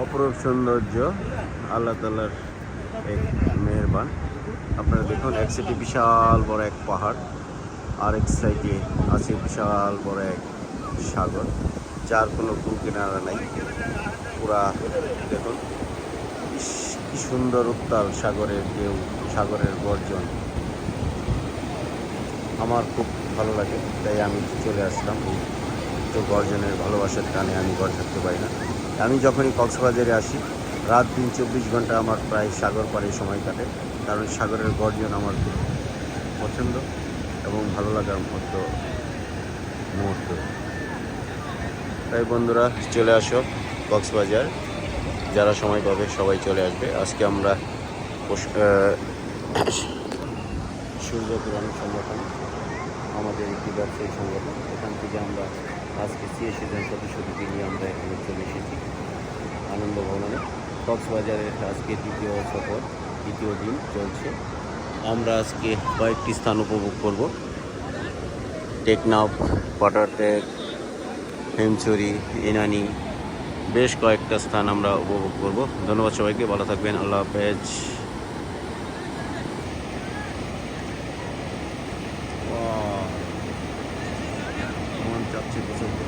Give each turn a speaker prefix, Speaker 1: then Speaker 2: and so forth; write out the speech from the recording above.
Speaker 1: অপরূপ সৌন্দর্য, আল্লাহ তালার এক মেহরবান। আপনারা দেখুন, এক সাইডে বিশাল বড় এক পাহাড়, আর এক সাইডে আছে বিশাল বড় এক সাগর। যার কোনো কূল কিনারা নাই। পুরা দেখুন কি সুন্দর উত্তাল সাগরের ঢেউ, সাগরের গর্জন। আমার খুব ভালো লাগে, তাই আমি চলে আসলাম। তো গর্জনের ভালোবাসার টানে আমি থাকতে পারি না। আমি যখনই কক্সবাজারে আসি, রাত দিন চব্বিশ ঘণ্টা আমার প্রায় সাগর পাড়ে সময় কাটে। কারণ সাগরের গর্জন আমার খুব পছন্দ এবং ভালো লাগার মতো মুহূর্ত। তাই বন্ধুরা, চলে আসো কক্সবাজার। যারা সময় পাবে সবাই চলে আসবে। আজকে আমরা সূর্য পুরাণ সংগঠন, আমাদের একটি ব্যবসায়ী সংগঠন। এখান থেকে আমরা আজকে জন সদস্যদেরকে নিয়ে আমরা এখানে চলে এসেছি। আনন্দ ভবনে। কক্সবাজারের আজকে দ্বিতীয় সফর, দ্বিতীয় দিন চলছে। আমরা আজকে কয়েকটি স্থান উপভোগ করব। টেকনাফ ওয়াটারটেক হেমচুরি, ইনানি, বেশ কয়েকটা স্থান আমরা উপভোগ করব। ধন্যবাদ সবাইকে, ভালো থাকবেন, আল্লাহ হাফেজ। 记不住